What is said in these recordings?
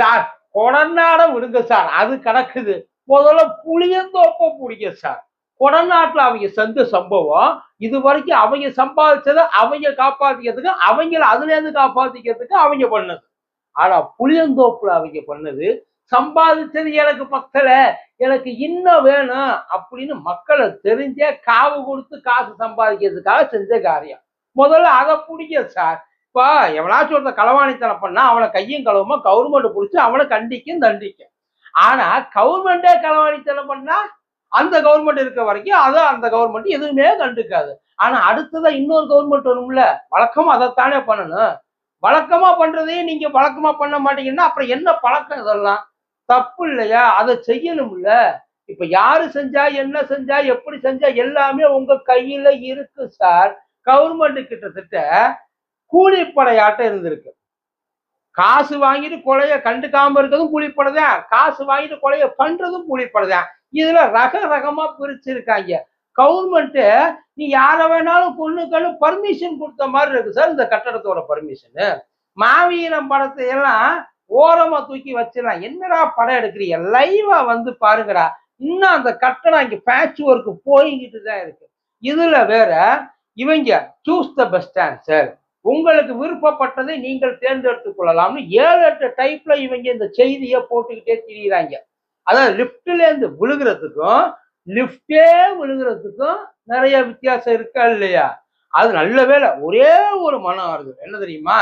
Sir கொடநாட விடுங்க sir. அது கிடக்குது. முதல்ல புளியந்தோப்ப பிடிக்க சார். கொடநாட்டில் அவங்க செஞ்ச சம்பவம் இது வரைக்கும் அவங்க சம்பாதிச்சதை அவங்க காப்பாத்திக்கிறதுக்கு அவங்கள அதுலேருந்து காப்பாற்றிக்கிறதுக்கு காப்பாத்திக்கிறதுக்கு அவங்க பண்ணது. ஆனா புளியந்தோப்புல அவங்க பண்ணது சம்பாதிச்சது எனக்கு பக்கத்தில் எனக்கு இன்னும் வேணும் அப்படின்னு மக்களை தெரிஞ்சே காவு கொடுத்து காசு சம்பாதிக்கிறதுக்காக செஞ்ச காரியம். முதல்ல அதை பிடிக்க சார். இப்போ எவனாச்சும் ஒருத்த களவாணித்தனம் பண்ணா அவனை கையும் கழுவுமா கவர்மெண்ட் பிடிச்சி அவனை கண்டிக்கும் தண்டிக்கும். ஆனா கவர்மெண்டே களவாணித்தனம் பண்ணா அந்த கவர்மெண்ட் இருக்க வரைக்கும் அதை அந்த கவர்மெண்ட் எதுவுமே கண்டுக்காது. ஆனா அடுத்ததான் இன்னொரு கவர்மெண்ட் வரும்ல வழக்கமா அதைத்தானே பண்ணணும். வழக்கமா பண்றதையும் நீங்க வழக்கமா பண்ண மாட்டீங்கன்னா அப்புறம் என்ன பழக்கம் இதெல்லாம்? தப்பு இல்லையா? அதை செய்யணும்ல. இப்ப யாரு செஞ்சா என்ன செஞ்சா எப்படி செஞ்சா எல்லாமே உங்க கையில இருக்கு சார். கவர்மெண்ட் கிட்டத்தட்ட கூலிப்படையாட்டம் இருந்திருக்கு. காசு வாங்கிட்டு கொலைய கண்டுக்காம இருக்கிறதும் கூலிப்படைதான். காசு வாங்கிட்டு கொலைய பண்றதும் கூலிப்படை இதுல ரக ரகமா பிரிச்சிருக்காங்க. கவர்மெண்ட் நீ யாரை வேணாலும் கொண்டுக்கன்னு பர்மிஷன் கொடுத்த மாதிரி இருக்கு. சார் இந்த கட்டடத்தோட பர்மிஷனு மாவீரம் படத்தை எல்லாம் ஓரமா தூக்கி வச்சிடலாம் என்னடா படம் எடுக்கிறீங்க? லைவா வந்து பாருங்கடா. இன்னும் அந்த கட்டடம் இங்க பேட்ச் ஒர்க்கு போய்கிட்டு தான் இருக்கு. இதுல வேற இவங்க சூஸ் த பெஸ்ட் ஆன்சர் உங்களுக்கு விருப்பப்பட்டதை நீங்கள் தேர்ந்தெடுத்துக் கொள்ளலாம்னு ஏழு எட்டு டைப்ல இவங்க இந்த செய்தியை போட்டுக்கிட்டே திரியிறாங்க. அதாவது லிப்ட்ல இருந்து விழுகிறதுக்கும் லிப்டே விழுகிறதுக்கும் நிறைய வித்தியாசம் இருக்கா இல்லையா? அது நல்ல வேலை ஒரே ஒரு மனம் வருது என்ன தெரியுமா?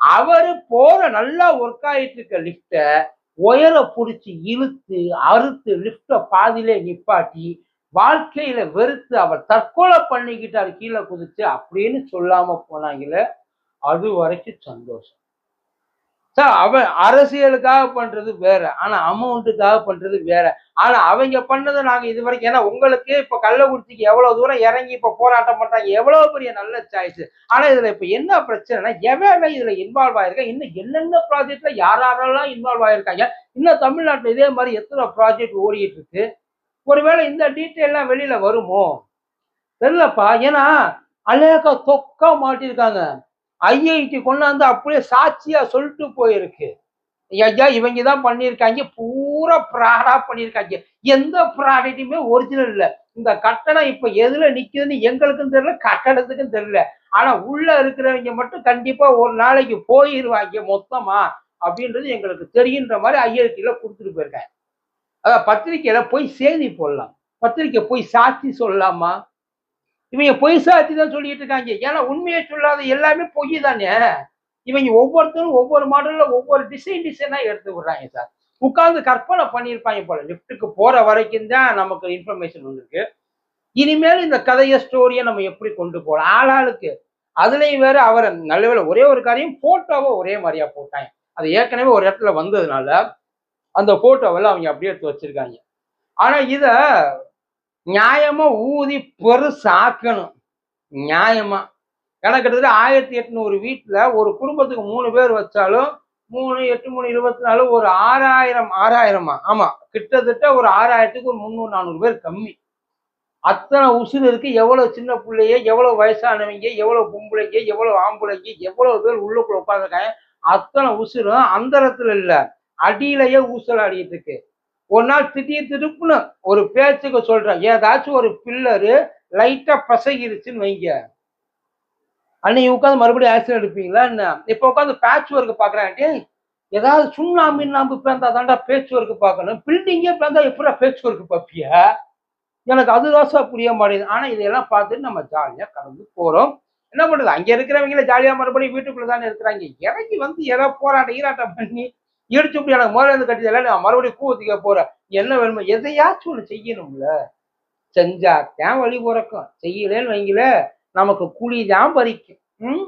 அவரு போற நல்லா ஒர்க் ஆயிட்டு இருக்க லிப்ட ஒயரை பிடிச்சி இழுத்து அறுத்து லிப்ட பாதியிலே நிப்பாட்டி வாழ்க்கையில வெறுத்து அவர் தற்கொலை பண்ணிக்கிட்டாரு கீழே குதிச்சு அப்படின்னு சொல்லாம போனாங்களே அது வரைக்கும் சந்தோஷம். சார் அவன் அரசியலுக்காக பண்றது வேற ஆனா அமௌண்ட்டுக்காக பண்றது வேற. ஆனா அவங்க பண்ணதை நாங்க இது வரைக்கும் ஏன்னா உங்களுக்கு இப்ப கள்ளக்குறிச்சிக்கு எவ்வளவு தூரம் இறங்கி இப்ப போராட்டம் பண்றாங்க எவ்வளவு பெரிய நல்ல சாய்ஸ் ஆனா இதுல இப்ப என்ன பிரச்சனைனா எவன் இதுல இன்வால்வ் ஆயிருக்கா இன்னும் என்னென்ன ப்ராஜெக்ட்ல யார் யாரெல்லாம் இன்வால்வ் ஆயிருக்காங்க? இன்னும் தமிழ்நாட்டுல இதே மாதிரி எத்தனை ப்ராஜெக்ட் ஓடிட்டு இருக்கு? ஒருவேளை இந்த டீட்டெயிலாம் வெளியில வருமோ? தெரியலப்பா. ஏன்னா அலேக்கா தொக்கா மாட்டிருக்காங்க. ஐஐடி கொண்டாந்து அப்படியே சாட்சியா சொல்லிட்டு போயிருக்கு. ஐயா இவங்க தான் பண்ணியிருக்காங்க. பூரா ப்ராடா பண்ணியிருக்காங்க. எந்த ப்ராடக்ட்டுமே ஒரிஜினல் இல்லை. இந்த கட்டணம் இப்போ எதுல நிற்குதுன்னு எங்களுக்கும் தெரியல கட்டடத்துக்கும் தெரியல. ஆனா உள்ள இருக்கிறவங்க மட்டும் கண்டிப்பா ஒரு நாளைக்கு போயிருவாங்க மொத்தமா அப்படின்றது எங்களுக்கு தெரியுன்ற மாதிரி ஐஐடியில கொடுத்துட்டு போயிருக்காங்க. அதான் பத்திரிக்கையில போய் செய்தி போடலாம். பத்திரிக்கை போய் சாட்சி சொல்லலாமா? இவங்க பொய் சாட்சி தான் சொல்லிட்டு இருக்காங்க. ஏன்னா உண்மையை சொல்லாத எல்லாமே பொய் தானே? இவங்க ஒவ்வொருத்தரும் ஒவ்வொரு மாடல்ல ஒவ்வொரு டிசைன் டிசைனா எடுத்து விடுறாங்க சார். உட்கார்ந்து கற்பனை பண்ணியிருப்பாங்க போல. லிஃப்ட்டுக்கு போற வரைக்கும் தான் நமக்கு இன்ஃபர்மேஷன் வந்திருக்கு. இனிமேல் இந்த கதையை ஸ்டோரியை நம்ம எப்படி கொண்டு போகலாம்? ஆளாளுக்கு அதுலயும் வேற அவர் நல்ல ஒரே ஒரு காரியம் போட்டோவை ஒரே மாதிரியா போட்டாங்க. அது ஏற்கனவே ஒரு இடத்துல வந்ததுனால அந்த ஃபோட்டோவெல்லாம் அவங்க அப்படியே எடுத்து வச்சிருக்காங்க. ஆனா இத நியாயமா ஊதி பெருசாக்கணும். நியாயமா. எனக்கு கிட்டத்தட்ட ஆயிரத்தி எட்நூறு வீட்டுல ஒரு குடும்பத்துக்கு மூணு பேர் வச்சாலும் மூணு எட்டு மூணு இருபத்தி நாலு ஒரு ஆறாயிரம் ஆறாயிரமா? ஆமா. கிட்டத்தட்ட ஒரு ஆறாயிரத்துக்கு ஒரு முந்நூறு நானூறு பேர் கம்மி. அத்தனை உசுறு இருக்கு. எவ்வளவு சின்ன பிள்ளைய எவ்வளவு வயசானவங்க எவ்வளவு பொம்பளைங்க எவ்வளோ ஆம்பளைங்க எவ்வளவு பேர் உள்ளுக்குள்ள உட்காந்துருக்காங்க அத்தனை உசுரும் அந்தரத்தில் இல்லை. அடியிலேயே ஊசலாடிட்டு இருக்கு. ஒரு நாள் திடீர் திருப்புன்னு ஒரு பேச்சுக்கு சொல்றேன் ஏதாச்சும் ஒரு பில்லரு லைட்டா பசகிருச்சுன்னு வைங்க. அன்னைக்கு உட்காந்து மறுபடியும் ஆக்சிடென்ட் எடுப்பீங்களா என்ன? இப்போ உட்காந்து பேட்ச் ஒர்க் பாக்குறேன் ஏதாவது சுண்ணாம்பு இன்னாம்பு பிறந்தா தாண்டா பேச்சு ஒர்க் பார்க்கணும் பில்டிங்கே பிறந்தா எப்படா பேச்சு ஒர்க் பார்ப்பிய எனக்கு அதுதான் சார் புரிய மாட்டேங்குது. ஆனா இதையெல்லாம் பார்த்துட்டு நம்ம ஜாலியா கடந்து போறோம். என்ன பண்றது? அங்க இருக்கிறவங்கள ஜாலியா மறுபடியும் வீட்டுக்குள்ள தானே இருக்கிறாங்க. இறங்கி வந்து ஏதோ போராட்டம் ஈராட்டம் பண்ணி இடிச்சு இப்படி எனக்கு முதல்ல இருந்து கட்டியதெல்லாம் நான் மறுபடியும் கூவத்துக்க போறேன். என்ன வேணுமோ எதையாச்சும் ஒன்று செய்யணும்ல. செஞ்சா தான் வழி பிறக்கும். செய்யலன்னு வைங்கள நமக்கு குழி தான் பறிக்கும். ம்?